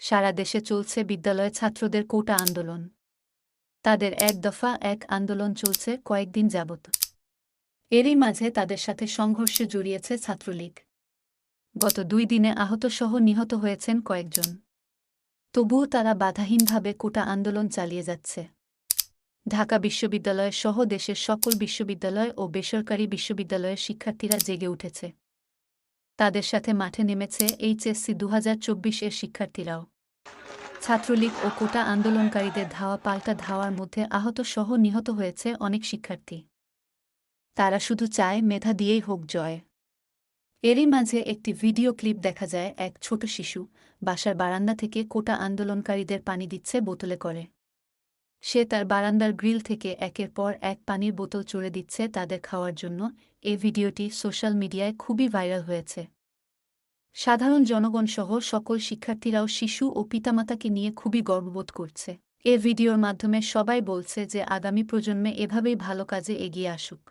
সারা দেশে চলছে বিদ্যালয়ে ছাত্রদের কোটা আন্দোলন। তাদের এক দফা এক আন্দোলন চলছে কয়েকদিন যাবত এরই মাঝে তাদের সাথে সংঘর্ষে জড়িয়েছে ছাত্রলীগ। গত দুই দিনে আহতসহ নিহত হয়েছেন কয়েকজন। তবুও তারা বাধাহীনভাবে কোটা আন্দোলন চালিয়ে যাচ্ছে। ঢাকা বিশ্ববিদ্যালয় সহ দেশের সকল বিশ্ববিদ্যালয় ও বেসরকারি বিশ্ববিদ্যালয়ের শিক্ষার্থীরা জেগে উঠেছে। তাদের সাথে মাঠে নেমেছে এইচএসসি দু এর শিক্ষার্থীরাও। ছাত্রলীগ ও কোটা আন্দোলনকারীদের ধাওয়া পাল্টা ধাওয়ার মধ্যে আহত সহ নিহত হয়েছে অনেক শিক্ষার্থী। তারা শুধু চায় মেধা দিয়েই হোক জয়। এরই মাঝে একটি ভিডিও ক্লিপ দেখা যায় এক ছোট শিশু বাসার বারান্দা থেকে কোটা আন্দোলনকারীদের পানি দিচ্ছে বোতলে করে। সে তার বারান্দার গ্রিল থেকে একের পর এক পানির বোতল চড়ে দিচ্ছে তাদের খাওয়ার জন্য। এ ভিডিওটি সোশ্যাল মিডিয়ায় খুবই ভাইরাল হয়েছে। সাধারণ জনগণ সহ সকল শিক্ষার্থীরাও শিশু ও পিতামাতাকে নিয়ে খুবই গর্ববোধ করছে। এ ভিডিওর মাধ্যমে সবাই বলছে যে আগামী প্রজন্মে এভাবেই ভালো কাজে এগিয়ে আসুক।